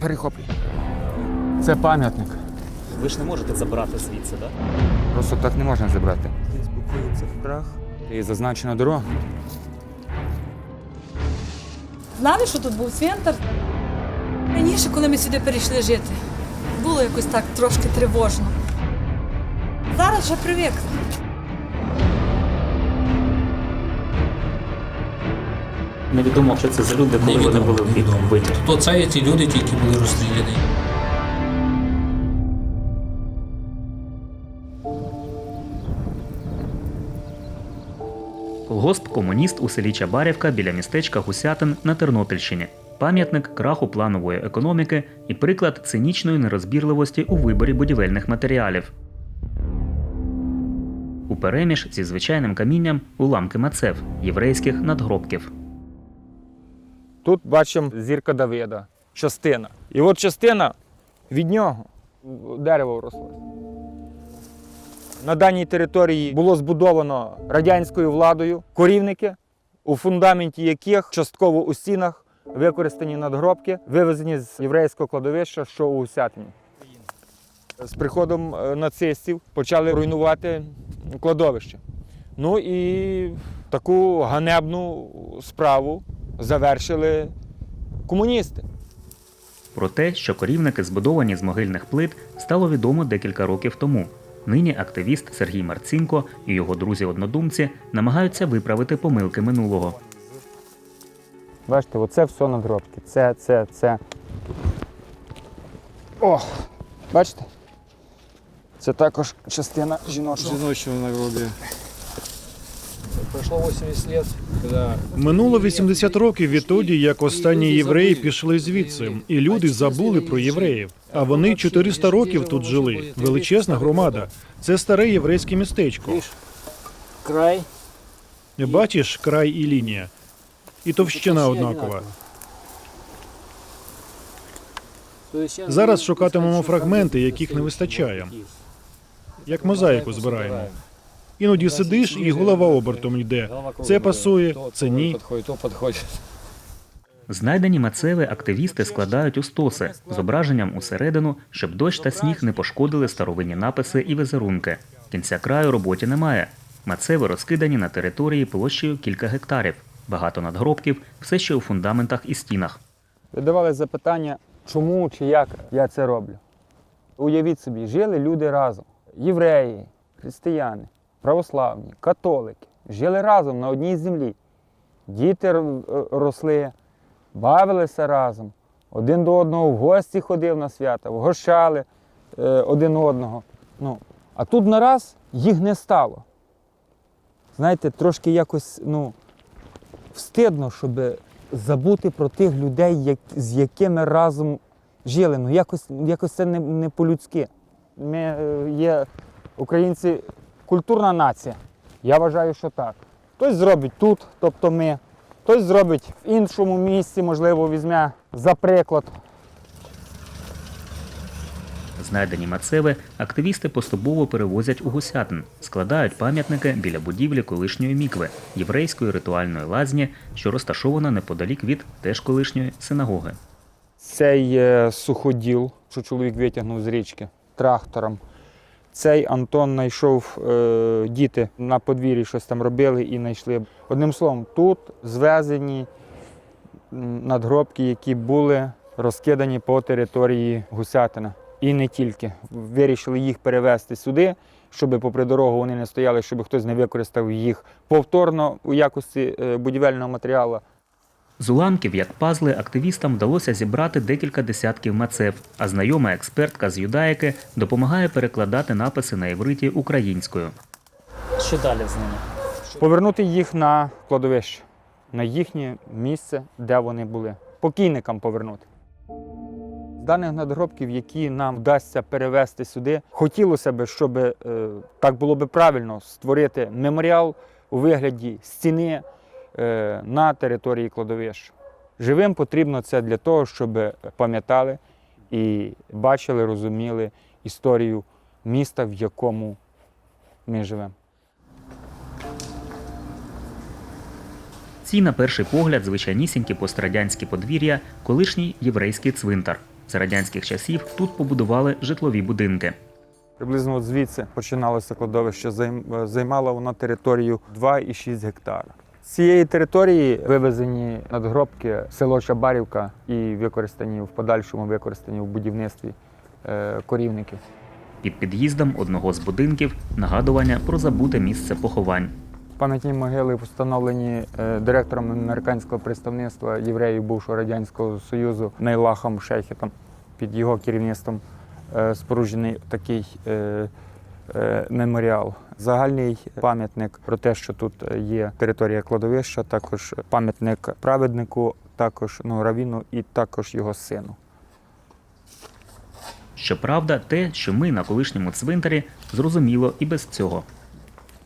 Перехоплюй. Це пам'ятник. Ви ж не можете забрати звідси, так? Просто так не можна забрати. Здесь покоїться в прах. І зазначена дорога. Знали, що тут був цвинтар? Раніше, коли ми сюди перейшли жити, було якось так трошки тривожно. Зараз вже привик. Невідомо, що це за люди, коли вони були в невідомо. вбиті. То це є ті люди, які були розстріляні. Колгосп комуніст у селі Чабарівка біля містечка Гусятин на Тернопільщині. Пам'ятник краху планової економіки і приклад цинічної нерозбірливості у виборі будівельних матеріалів. У переміж зі звичайним камінням уламки мацев єврейських надгробків. Тут бачимо зірка Давида, частина. І от частина від нього дерево росло. На даній території було збудовано радянською владою корівники, у фундаменті яких частково у стінах використані надгробки, вивезені з єврейського кладовища, що у Сятині. З приходом е, нацистів почали руйнувати кладовище. Ну і таку ганебну справу завершили комуністи. Про те, що корівники збудовані з могильних плит, стало відомо декілька років тому. Нині активіст Сергій Марцінко і його друзі-однодумці намагаються виправити помилки минулого. Бачите, оце все надгробки. Це, це, це. О! Бачите? Це також частина жіночого. жіночого нагробі. Пройшло 80 лет, коли Минуло 80 років відтоді, як останні євреї пішли звідси, і люди забули про євреїв. А вони 400 років тут жили. Величезна громада. Це старе єврейське містечко. край Бачиш край і лінія. І товщина однакова. Зараз шукатимемо фрагменти, яких не вистачає. Як мозаїку збираємо. Іноді сидиш і голова обертом йде. Це пасує, це ні. Знайдені мацеви активісти складають у стоси з зображенням усередину, щоб дощ та сніг не пошкодили старовинні написи і візерунки. Кінця краю роботі немає. Мацеви розкидані на території площею кілька гектарів. Багато надгробків, все ще у фундаментах і стінах. Задавали запитання, чому чи як я це роблю. Уявіть собі, жили люди разом. Євреї, християни, православні, католики. Жили разом на одній землі. Діти росли, бавилися разом. Один до одного в гості ходив на свята, вгощали е, один одного. Ну, а тут нараз їх не стало. Знаєте, трошки якось, ну, встидно, щоб забути про тих людей, як, з якими разом жили. Ну, якось, якось це не, не по-людськи. Ми е, є українці культурна нація. Я вважаю, що так. Хтось зробить тут, тобто ми, хтось зробить в іншому місці, можливо, візьме за приклад. Знайдені мацеви активісти поступово перевозять у Гусятин, складають пам'ятники біля будівлі колишньої мікви, єврейської ритуальної лазні, що розташована неподалік від теж колишньої синагоги. Цей е, суходіл, що чоловік витягнув з річки трактором. Цей Антон знайшов е, діти на подвір'ї щось там робили і знайшли. Одним словом, тут звезені надгробки, які були розкидані по території Гусятина. І не тільки. Вирішили їх перевезти сюди, щоб попри дорогу вони не стояли, щоб хтось не використав їх повторно у якості е, будівельного матеріалу. З уламків, як пазли, активістам вдалося зібрати декілька десятків мацев, а знайома експертка з юдаїки допомагає перекладати написи на івриті українською. Що далі з ними? Повернути їх на кладовище, на їхнє місце, де вони були. Покійникам повернути. З даних надгробків, які нам вдасться перевезти сюди, хотілося б, щоб е, так було б правильно створити меморіал у вигляді стіни на території кладовища. Живим потрібно це для того, щоб пам'ятали і бачили, розуміли історію міста, в якому ми живемо. Ці, на перший погляд, звичайнісінькі пострадянські подвір'я, колишній єврейський цвинтар. За радянських часів тут побудували житлові будинки. Приблизно от звідси починалося кладовище. Е, Займало воно територію 2,6 гектара. З цієї території вивезені надгробки село Чабарівка і використані в подальшому використані в будівництві е, корівників. Під під'їздом одного з будинків нагадування про забуте місце поховань. Пам'ятні могили встановлені е, директором американського представництва євреїв бувшого радянського союзу Нейлахом Шейхетом. Під його керівництвом е, споруджений такий меморіал. Загальний пам'ятник про те, що тут є територія кладовища, також пам'ятник праведнику, також ну, равіну і також його сину. Щоправда, те, що ми на колишньому цвинтарі, зрозуміло і без цього.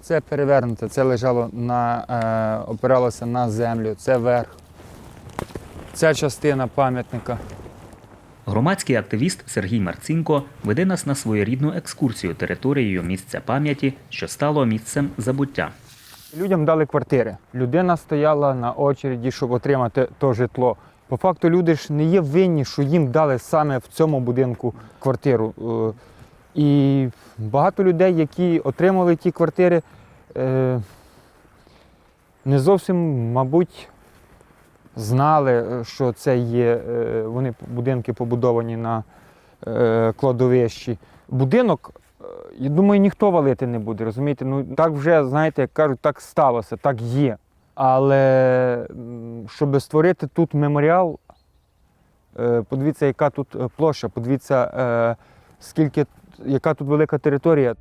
Це перевернуте, це лежало на е, опиралося на землю, це верх. Ця частина пам'ятника. Громадський активіст Сергій Марцінко веде нас на своєрідну екскурсію територією місця пам'яті, що стало місцем забуття. Людям дали квартири. Людина стояла на очереді, щоб отримати то житло. По факту люди ж не є винні, що їм дали саме в цьому будинку квартиру. Е, І багато людей, які отримали ті квартири, е, не зовсім, мабуть, знали, е, що це є. е, Вони будинки побудовані на е, кладовищі. Будинок Я думаю, ніхто валити не буде, розумієте? Ну так вже, знаєте, як кажуть, так сталося, так є. Але щоб створити тут меморіал, подивіться, яка тут площа, подивіться, скільки, яка тут велика територія.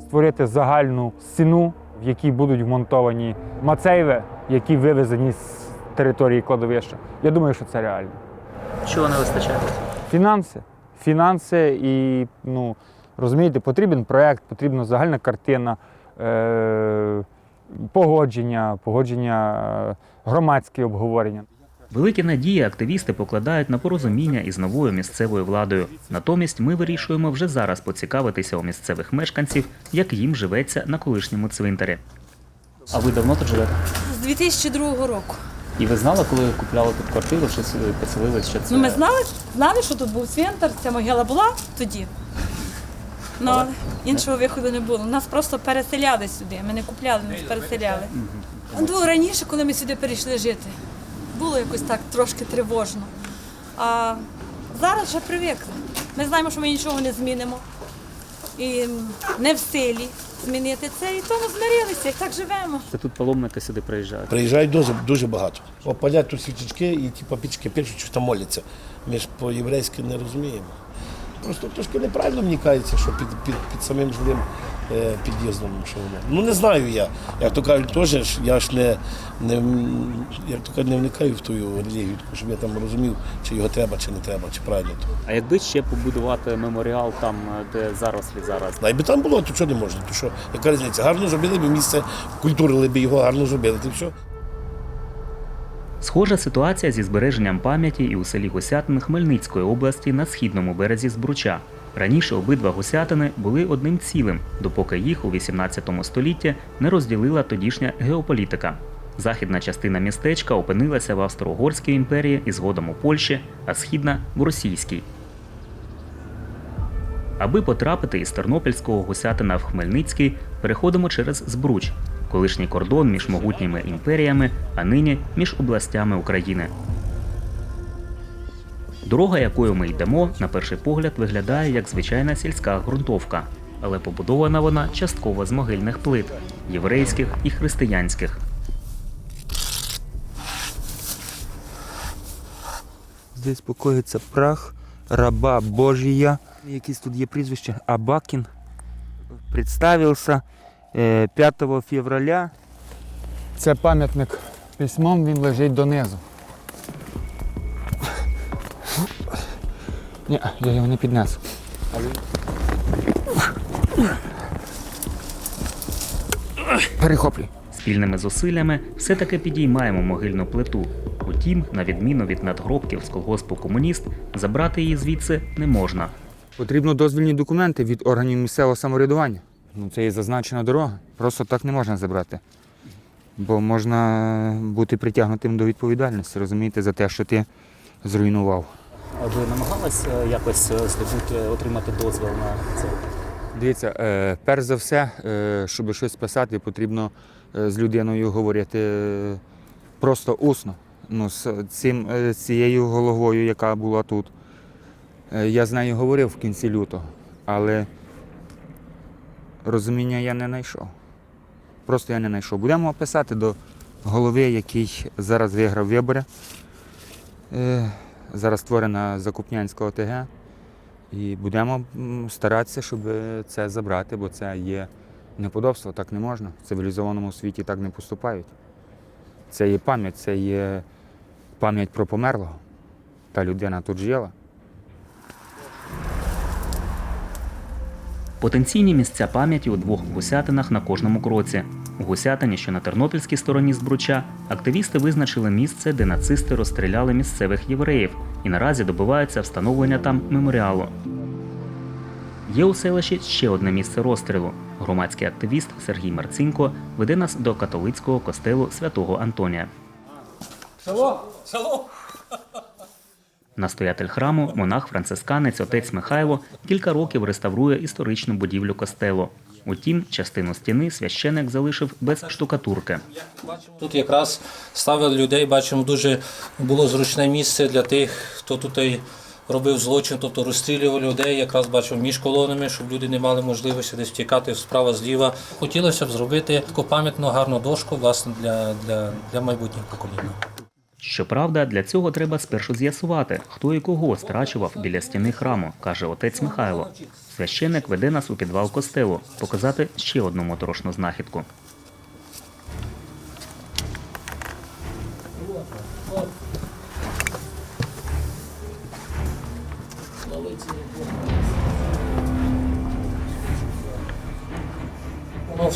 Створити загальну стіну, в якій будуть вмонтовані мацейви, які вивезені з території кладовища. Я думаю, що це реально. Чого не вистачає? Фінанси. Фінанси і, ну, розумієте, потрібен проєкт, потрібна загальна картина, е- погодження, погодження, е, громадське обговорення. Великі надії активісти покладають на порозуміння із новою місцевою владою. Натомість ми вирішуємо вже зараз поцікавитися у місцевих мешканців, як їм живеться на колишньому цвинтарі. А ви давно тут живете? З 2002 року. І ви знали, коли купляли тут квартиру, що поселились, що це Ну, ми знали, знали, що тут був цвинтар, ця могила була тоді. Ну, але іншого виходу не було. Нас просто переселяли сюди. Ми не купляли, нас переселяли. Ну, раніше, коли ми сюди перейшли жити, було якось так трошки тривожно. А зараз вже привикли. Ми знаємо, що ми нічого не змінимо. І не в силі змінити це, і тому змирилися, і так живемо. Це тут паломники сюди приїжджають. Приїжджають дуже, дуже багато. Опалять тут свічечки і ті папічки пишуть, що там моляться. Ми ж по-єврейськи не розуміємо. Просто трошки неправильно мені кажеться, що під, під, під самим жилим е, під'їздом, що воно. Ну не знаю я. Як то кажуть, теж я ж не, не, як то кажуть, не вникаю в ту релігію, щоб я там розумів, чи його треба, чи не треба, чи правильно то. А якби ще побудувати меморіал там, де зарослі зараз, Найби там було, то чого не можна? То що, яка різниця? Гарно зробили б місце, культурили б його, гарно зробили, то все. Схожа ситуація зі збереженням пам'яті і у селі Гусятин Хмельницької області на східному березі Збруча. Раніше обидва гусятини були одним цілим, допоки їх у 18 столітті не розділила тодішня геополітика. Західна частина містечка опинилася в Австро-Угорській імперії і згодом у Польщі, а східна в російській. Аби потрапити із Тернопільського гусятина в Хмельницький, переходимо через Збруч, колишній кордон між могутніми імперіями, а нині між областями України. Дорога, якою ми йдемо, на перший погляд виглядає як звичайна сільська ґрунтовка, але побудована вона частково з могильних плит єврейських і християнських. Здесь покоїться прах раба Божія. Якісь тут є прізвище Абакін. Представився е, 5 февраля. Це пам'ятник письмом, він лежить донизу. Ні, я його не піднесу. Перехоплюй. Спільними зусиллями все-таки підіймаємо могильну плиту. Утім, на відміну від надгробків з колгоспу комуніст, забрати її звідси не можна. Потрібно дозвільні документи від органів місцевого самоврядування. Ну, це і зазначена дорога. Просто так не можна забрати. Бо можна бути притягнутим до відповідальності, розумієте, за те, що ти зруйнував. Ви намагались е, якось е, здобути, отримати дозвіл на це? Дивіться, е, перш за все, щоб щось писати, потрібно з людиною говорити просто усно. Ну, з, цим, цією головою, яка була тут. Я з нею говорив в кінці лютого, але розуміння я не знайшов. Просто я не знайшов. Будемо писати до голови, який зараз виграв вибори. Зараз створена Закупнянська ОТГ. І будемо старатися, щоб це забрати, бо це є неподобство, так не можна. В цивілізованому світі так не поступають. Це є пам'ять, це є пам'ять про померлого. Та людина тут жила. Потенційні місця пам'яті у двох гусятинах на кожному кроці. У гусятині, що на тернопільській стороні Збруча, активісти визначили місце, де нацисти розстріляли місцевих євреїв, і наразі добиваються встановлення там меморіалу. Є у селищі ще одне місце розстрілу. Громадський активіст Сергій Марцинько веде нас до католицького костелу святого Антонія. Настоятель храму, монах-францисканець отець Михайло кілька років реставрує історичну будівлю костелу. Утім, частину стіни священик залишив без штукатурки. Тут якраз ставили людей, бачимо, дуже було зручне місце для тих, хто тут робив злочин, тобто розстрілював людей, якраз бачив між колонами, щоб люди не мали можливості десь втікати справа зліва. Хотілося б зробити таку пам'ятну гарну дошку власне для, для, для майбутніх поколінь. Щоправда, для цього треба спершу з'ясувати, хто і кого страчував біля стіни храму, каже отець Михайло. Священик веде нас у підвал костелу, показати ще одну моторошну знахідку.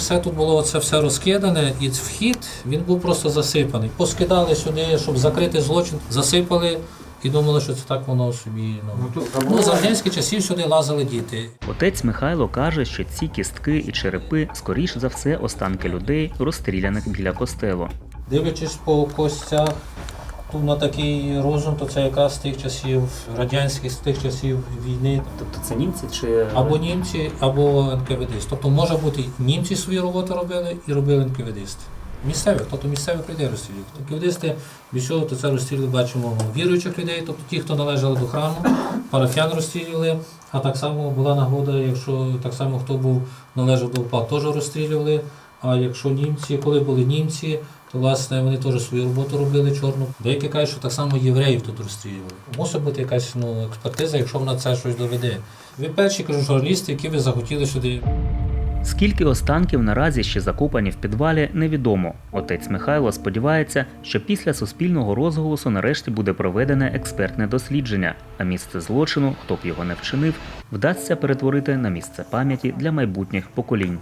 Все тут було це все розкидане, і вхід він був просто засипаний. Поскидали сюди, щоб закрити злочин, засипали і думали, що це так воно собі. Ну, ну за радянських часів сюди лазили діти. Отець Михайло каже, що ці кістки і черепи, скоріш за все, останки людей, розстріляних біля костелу. Дивлячись по костях, на такий розум, то це якраз з тих часів радянських, з тих часів війни. Тобто це німці чи Або німці, або НКВДист. Тобто може бути німці свою роботу робили і робили НКВДисти. Місцевих, тобто місцевих людей розстрілюють. НКВДисти від то це розстрілювали, бачимо віруючих людей, тобто ті, хто належали до храму, парафіян розстрілювали, а так само була нагода, якщо так само хто був належав до УПА, теж розстрілювали. А якщо німці, коли були німці, власне вони теж свою роботу робили чорну. Деякі кажуть, що так само євреїв тут розстрілювали. Мусить бути якась ну, експертиза, якщо вона це щось доведе. Ви перші кажу, журналісти, які ви захотіли сюди Скільки останків наразі ще закопані в підвалі, невідомо. Отець Михайло сподівається, що після суспільного розголосу нарешті буде проведене експертне дослідження, а місце злочину, хто б його не вчинив, вдасться перетворити на місце пам'яті для майбутніх поколінь.